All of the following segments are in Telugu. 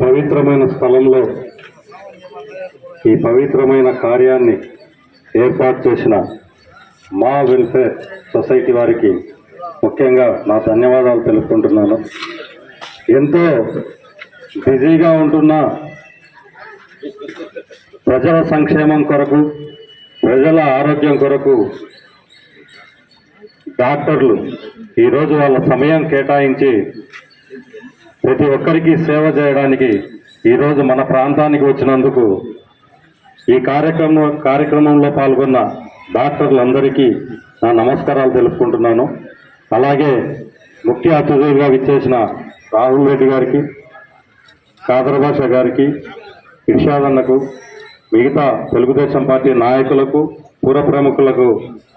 పవిత్రమైన స్థలంలో ఈ పవిత్రమైన కార్యాన్ని ఏర్పాటు చేసిన మా వెల్ఫేర్ సొసైటీ వారికి ముఖ్యంగా నా ధన్యవాదాలు తెలుపుకుంటున్నాను. ఎంతో బిజీగా ఉంటున్న ప్రజల సంక్షేమం కొరకు ప్రజల ఆరోగ్యం కొరకు డాక్టర్లు ఈరోజు వాళ్ళ సమయం కేటాయించి ప్రతి ఒక్కరికి సేవ చేయడానికి ఈరోజు మన ప్రాంతానికి వచ్చినందుకు ఈ కార్యక్రమం కార్యక్రమంలో పాల్గొన్న డాక్టర్లందరికీ నా నమస్కారాలు తెలుపుకుంటున్నాను. అలాగే ముఖ్య అతిథులుగా విచ్చేసిన రాహుల్ రెడ్డి గారికి కాదరభాష గారికి ఇర్షాదన్నకు మిగతా తెలుగుదేశం పార్టీ నాయకులకు పూర ప్రముఖులకు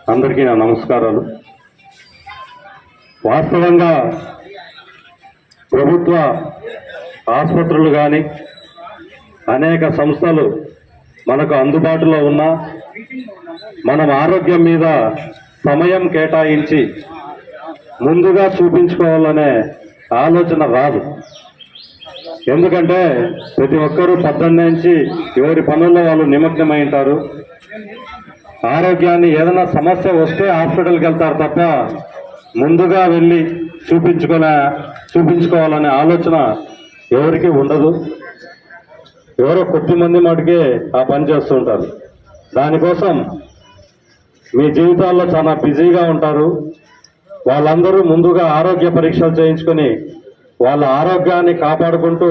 అందరికీ నా నమస్కారాలు. వాస్తవంగా ప్రభుత్వ ఆసుపత్రులు కానీ అనేక సంస్థలు మనకు అందుబాటులో ఉన్న మనం ఆరోగ్యం మీద సమయం కేటాయించి ముందుగా చూపించుకోవాలనే ఆలోచన రాదు. ఎందుకంటే ప్రతి ఒక్కరూ పద్దెనిమిది నుంచి ఎవరి పనుల్లో వాళ్ళు నిమగ్నమై ఉంటారు. ఆరోగ్యాన్ని ఏదైనా సమస్య వస్తే హాస్పిటల్కి వెళ్తారు తప్ప ముందుగా వెళ్ళి చూపించుకునే చూపించుకోవాలనే ఆలోచన ఎవరికి ఉండదు. ఎవరో కొద్ది మంది మటుకే ఆ పని చేస్తుంటారు. దానికోసం మీ జీవితాల్లో చాలా బిజీగా ఉంటారు. వాళ్ళందరూ ముందుగా ఆరోగ్య పరీక్షలు చేయించుకొని వాళ్ళ ఆరోగ్యాన్ని కాపాడుకుంటూ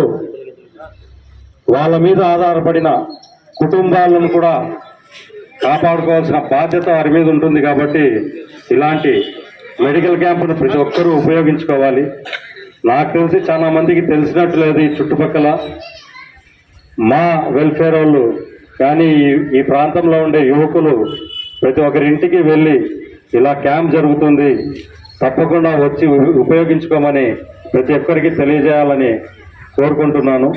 వాళ్ళ మీద ఆధారపడిన కుటుంబాలను కూడా కాపాడుకోవాల్సిన బాధ్యత వారి మీద ఉంటుంది కాబట్టి ఇలాంటి మెడికల్ క్యాంపును ప్రతి ఒక్కరూ ఉపయోగించుకోవాలి. నాకు తెలిసి చాలా మందికి తెలిసినట్టు లేదు ఈ చుట్టుపక్కల మా వెల్ఫేర్ వాళ్ళు. కానీ ఈ- ఈ ప్రాంతంలో ఉండే యువకులు ప్రతి ఒక్కరి ఇంటికి వెళ్ళి ఇలా క్యాంప్ జరుగుతుంది. తప్పకుండా వచ్చి ఉపయోగించుకోమని ప్రతి ఒక్కరికి తెలియజేయాలని కోరుకుంటున్నాను.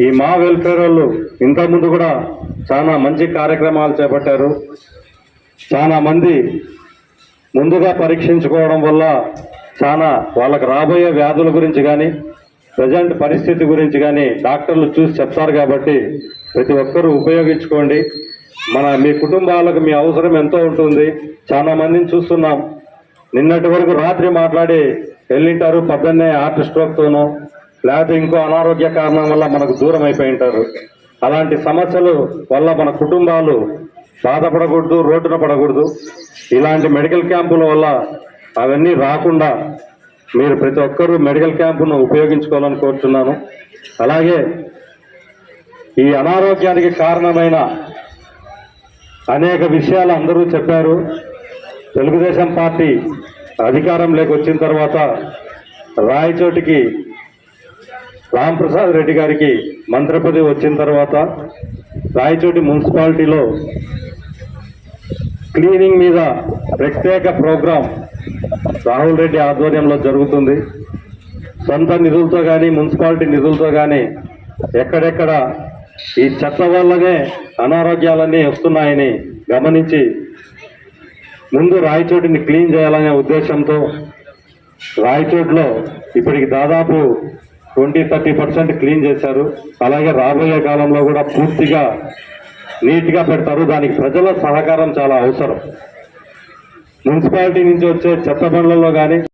ఈ మా వెల్ఫేర్ వాళ్ళు ఇంతకుముందు కూడా చాలా మంచి కార్యక్రమాలు చేపట్టారు. చాలా మంది ముందుగా పరీక్షించుకోవడం వల్ల చాలా వాళ్ళకి రాబోయే వ్యాధుల గురించి కానీ ప్రజెంట్ పరిస్థితి గురించి కానీ డాక్టర్లు చూసి చెప్తారు కాబట్టి ప్రతి ఒక్కరూ ఉపయోగించుకోండి. మన మీ కుటుంబాలకు మీ అవసరం ఎంతో ఉంటుంది. చాలా మందిని చూస్తున్నాం. నిన్నటి వరకు రాత్రి మాట్లాడి వెళ్ళింటారు పొద్దున్నే హార్ట్ స్ట్రోక్తోనో లేకపోతే ఇంకో అనారోగ్య కారణం వల్ల మనకు దూరం అయిపోయి ఉంటారు అలాంటి సమస్యలు వల్ల మన కుటుంబాలు బాధపడకూడదు రోడ్డున పడకూడదు. ఇలాంటి మెడికల్ క్యాంపుల వల్ల అవన్నీ రాకుండా మీరు ప్రతి ఒక్కరూ మెడికల్ క్యాంపును ఉపయోగించుకోవాలని కోరుతున్నాను అలాగే ఈ అనారోగ్యానికి కారణమైన అనేక విషయాలు అందరూ చెప్పారు. తెలుగుదేశం పార్టీ అధికారంలోకి వచ్చిన తర్వాత రాయచోటికి రాంప్రసాద్ రెడ్డి గారికి మంత్రి పదవి వచ్చిన తర్వాత రాయచోటి మున్సిపాలిటీలో క్లీనింగ్ మీద ప్రత్యేక ప్రోగ్రాం రాహుల్ రెడ్డి ఆధ్వర్యంలో జరుగుతుంది. సొంత నిధులతో కానీ మున్సిపాలిటీ నిధులతో కానీ ఎక్కడెక్కడ ఈ చెత్త వల్లనే అనారోగ్యాలన్నీ వస్తున్నాయని గమనించి ముందు రాయచోటిని క్లీన్ చేయాలనే ఉద్దేశంతో రాయచోటిలో ఇప్పటికి దాదాపు ట్వంటీ థర్టీ పర్సెంట్ క్లీన్ చేశారు. అలాగే రాబోయే కాలంలో కూడా పూర్తిగా నీట్గా పెడతారు. దానికి ప్రజల సహకారం చాలా అవసరం. మున్సిపాలిటీ నుంచి వచ్చే చెత్త బండ్లలో కానీ